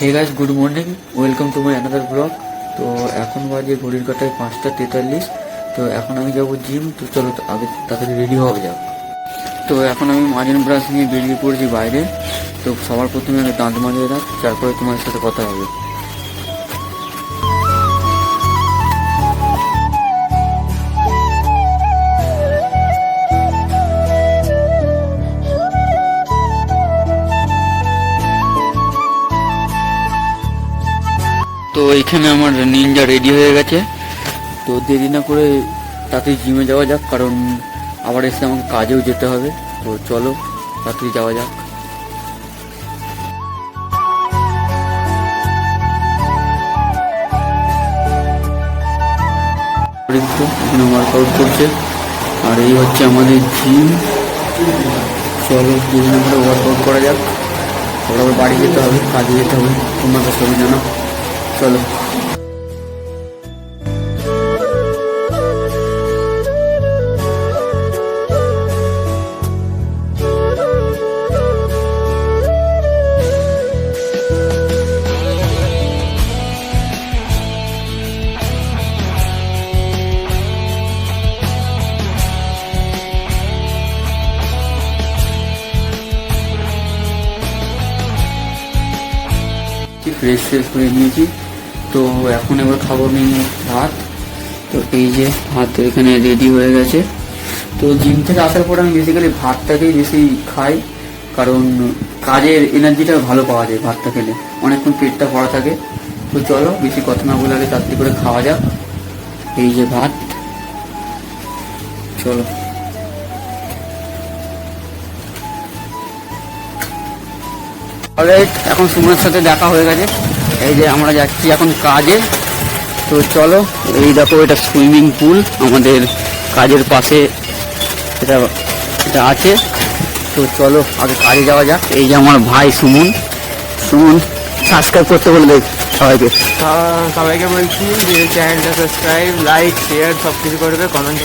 Hey guys good morning welcome to my another blog তো এখন বাজে ঘড়ির কাটায় পাঁচটা তেতাল্লিশ। তো এখন আমি যাব জিম তো চলো আগে তাড়াতাড়ি রেডি হওয়া যাক। তো এখন আমি মাজন ব্রাশ নিয়ে বেরিয়ে পড়েছি বাইরে। তো সবার প্রথমে আমি দাঁত মাজিয়ে রাখ, তারপরে তোমার সাথে কথা হবে। তো এখানে আমার নিনজা রেডি হয়ে গেছে। তো দেরি না করে তাড়াতাড়ি জিমে যাওয়া যাক, কারণ আবার এসে আমাকে কাজেও যেতে হবে। তো চলো, তাড়াতাড়ি যাওয়া যাক। এখানে ওয়ার্কআউট করছে। আর এই হচ্ছে আমাদের জিম চলো দুদিন করে ওয়ার্কআউট করা যাক। তারপর বাড়ি যেতে হবে, কাজে যেতে হবে। তোমরা তো সবই জানো চলো ফ্রেশ ফ্রেশ করে নিয়েছি তো এখন এবার খাব আমি ভাত। তো এই যে ভাত এখানে রেডি হয়ে গেছে। তো জিম থেকে আসার পর আমি বেসিক্যালি ভাতটাকেই বেশি খাই, কারণ কাজের এনার্জিটা ভালো পাওয়া যায় ভাতটা খেলে। অনেকক্ষণ পেটটা ভরা থাকে। তো চলো বেশি কথা না বলে আগে তাড়াতাড়ি করে খাওয়া যাক। এই যে ভাত। চলো। এখন সুমনের সাথে দেখা হয়ে গেছে। এই যে আমরা যাচ্ছি এখন কাজে। তো চলো এই দেখো এটা সুইমিং পুল আমাদের কাজের পাশে এটা এটা আছে। তো চলো আগে কাজে যাওয়া যাক। এই যে আমার ভাই সুমন। সুমন সাবস্ক্রাইব করতে বলে দেখ সবাইকে। সবাইকে বলছি যে চ্যানেলটা সাবস্ক্রাইব লাইক শেয়ার সব কিছু করবে কমেন্ট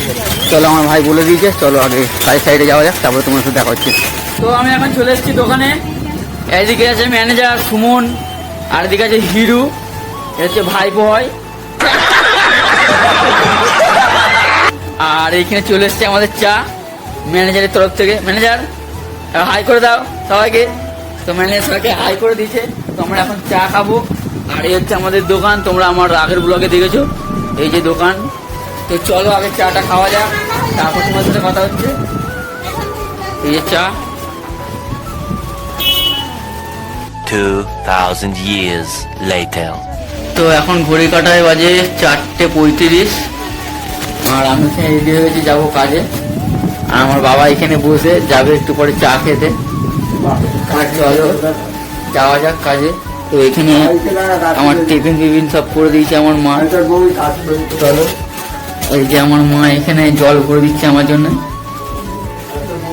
চলো আমার ভাই বলে দিয়েছে। চলো আগে সাইড সাইডে যাওয়া যাক তারপরে তোমার সাথে দেখা হচ্ছে। তো আমি এখন চলে এসেছি দোকানে। এইদিকে আছে ম্যানেজার সুমন। আর এদিকে আছে হিরু, এ হচ্ছে ভাইপো আর এইখানে চলে এসছে আমাদের চা ম্যানেজারের তরফ থেকে। ম্যানেজার হাই করে দাও সবাইকে। তো ম্যানেজার সবাইকে হাই করে দিয়েছে। তো আমরা এখন চা খাব। আর এই হচ্ছে আমাদের দোকান, তোমরা আমার আগের ব্লগে দেখেছ। এই যে দোকান। তো চলো আগে চাটা খাওয়া যাক। তারপর তোমার সাথে কথা হচ্ছে। এই যে চা। 2,000 years later. তো এখন ঘড়ি কাটায় বাজে চারটে পঁয়ত্রিশ। আর আমি রেডি হয়ে গেছি যাব কাজে। আর আমার বাবা এখানে বসে যাবে একটু পরে চা খেতে। চলো যাওয়া যাক কাজে। তো এখানে আমার টিফিন ফিফিন সব করে দিয়েছে আমার মা। চলো ওই যে আমার মা এখানে জল করে দিচ্ছে আমার জন্য।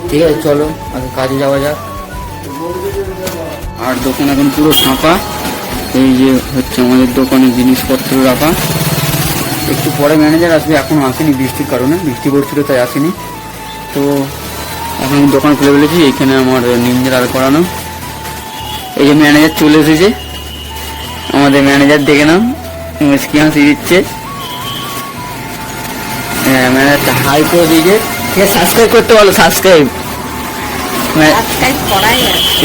ঠিক আছে চলো আগে কাজে যাওয়া যাক। আর দোকান এখন পুরো ফাঁকা। এই যে হচ্ছে আমাদের দোকানে জিনিসপত্র রাখা। একটু পরে ম্যানেজার আসবে, এখনও আসেনি বৃষ্টির কারণে। বৃষ্টি পড়ছিল তাই আসেনি। তো এখন দোকান খুলে ফেলেছি, এখানে আমার নিঞ্জা দাঁড় করানো। এই যে ম্যানেজার চলে এসেছে। আমাদের ম্যানেজার দেখে নাও মুসকি হাসি দিচ্ছে। হ্যাঁ ম্যানেজারটা হাই করে দিয়েছে। সাবস্ক্রাইব করতে বলো সাবস্ক্রাইব সাবস্ক্রাইব করাই আছে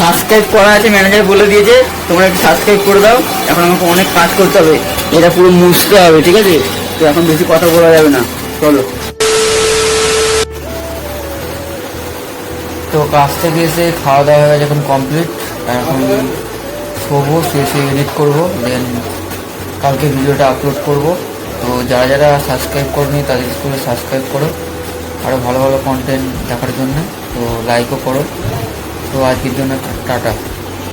সাবস্ক্রাইব করা আছে ম্যানেজার বলে দিয়েছে তোমরা একটু সাবস্ক্রাইব করে দাও। এখন আমাকে অনেক কাজ করতে হবে এটা পুরো মুছতে হবে ঠিক আছে? তো এখন বেশি কথা বলা যাবে না চলো। তো কাজ থেকে এসে খাওয়া দাওয়া হয়ে গেছে এখন কমপ্লিট এখন শোবো শেষে এডিট করব দেন কালকে ভিডিওটা আপলোড করব। তো যারা যারা সাবস্ক্রাইব করনি তাদের স্কুলে সাবস্ক্রাইব করো। আরও ভালো ভালো কন্টেন্ট দেখার জন্য। তো লাইকও করো। তো আজকের জন্য টাটা।